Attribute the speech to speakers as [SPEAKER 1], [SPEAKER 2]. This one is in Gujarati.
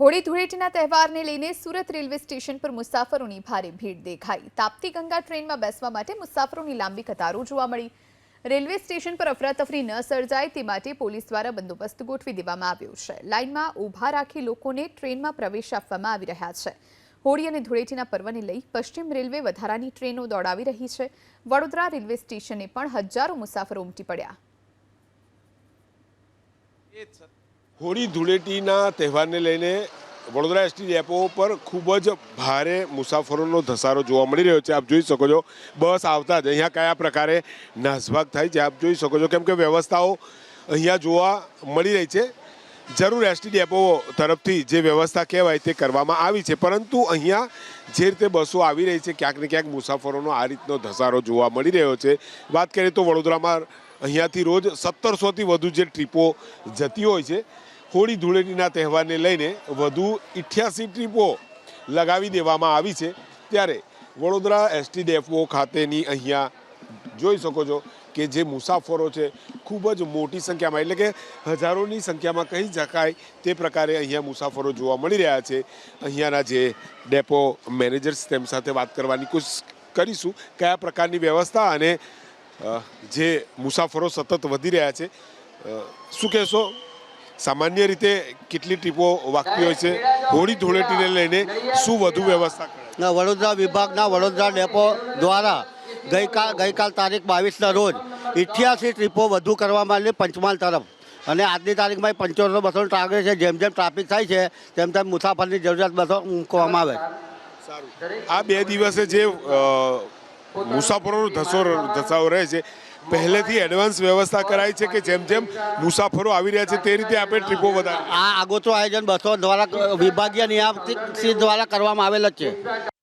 [SPEAKER 1] હોળી ધૂળેટીના તહેવારને લઈને સુરત રેલવે સ્ટેશન પર મુસાફરોની ભારે ભીડ દેખાઈ. તાપ્તી ગંગા ટ્રેનમાં બેસવા માટે મુસાફરોની લાંબી કતારો જોવા મળી. રેલવે સ્ટેશન પર અફરાતફરી ન સર્જાય તે માટે પોલીસ દ્વારા બંદોબસ્ત ગોઠવી દેવામાં આવ્યો છે. લાઇનમાં ઊભા રાખી લોકોને ટ્રેનમાં પ્રવેશ આપવામાં આવી રહ્યા છે. હોળી અને ધૂળેટીના પર્વને લઈ પશ્ચિમ રેલવે વધારાની ટ્રેનો દોડાવી રહી છે. વડોદરા રેલવે સ્ટેશને પણ હજારો મુસાફરો ઉમટી પડ્યા.
[SPEAKER 2] હોળી ધૂળેટીના તહેવારને લઈને વડોદરા એસટી ડેપો પર ખૂબ જ ભારે મુસાફરોનો ધસારો જોવા મળી રહ્યો છે. આપ જોઈ શકો છો, બસ આવતા જ અહીંયા કયા પ્રકારે નાસભાગ થાય છે, આપ જોઈ શકો છો. કેમ કે વ્યવસ્થાઓ અહીંયા જોવા મળી રહી છે. જરૂર એસટી ડેપો તરફથી જે વ્યવસ્થા કહેવાય તે કરવામાં આવી છે. પરંતુ અહીંયા જે રીતે બસો આવી રહી છે, ક્યાંક ને ક્યાંક મુસાફરોનો આ રીતનો ધસારો જોવા મળી રહ્યો છે. વાત કરીએ તો વડોદરામાં અહીંયાથી રોજ સત્તરસોથી વધુ જે ટ્રીપો જતી હોય છે, હોળી ધૂળેટીના તહેવારને લઈને વધુ ઇઠ્યાસી ટ્રીપો લગાવી દેવામાં આવી છે. ત્યારે વડોદરા એસટી ડેપો ખાતેની અહીંયા જોઈ શકો છો કે જે મુસાફરો છે, ખૂબ જ મોટી સંખ્યામાં, એટલે કે હજારોની સંખ્યામાં કહી શકાય તે પ્રકારે અહીંયા મુસાફરો જોવા મળી રહ્યા છે. અહીંયાના જે ડેપો મેનેજર્સ તેમ સાથે વાત કરવાની કોશિશ કરીશું, કયા પ્રકારની વ્યવસ્થા અને જે મુસાફરો સતત વધી રહ્યા છે. શું કહેશો? સામાન્ય રીતે કેટલી ટ્રીપો વાગતી હોય છે? હોળી ધૂળેટીને લઈને શું વધુ વ્યવસ્થા કરે
[SPEAKER 3] વડોદરા વિભાગના વડોદરા ડેપો દ્વારા ગઈકાલ ગઈકાલ તારીખ બાવીસના રોજ ઇઠ્યાસી ટ્રીપો વધુ કરવામાં આવી પંચમહાલ તરફ. અને આજની તારીખમાં પંચોતેર બસો ટાર્ગેટ છે. જેમ જેમ ટ્રાફિક થાય છે તેમ તેમ મુસાફરની જરૂરિયાત બસો મૂકવામાં આવે.
[SPEAKER 2] સારું. આ બે દિવસે જે મુસાફરોનો ધસો ધસાવો રહે છે. પહેલેથી એડવાન્સ વ્યવસ્થા કરાઈ છે કે જેમ જેમ મુસાફરો આવી રહ્યા છે તે રીતે આપણે ટ્રીપો વધારે
[SPEAKER 3] આ આગોતરું આયોજન બસો દ્વારા વિભાગીય નિયામક દ્વારા કરવામાં આવેલ જ છે.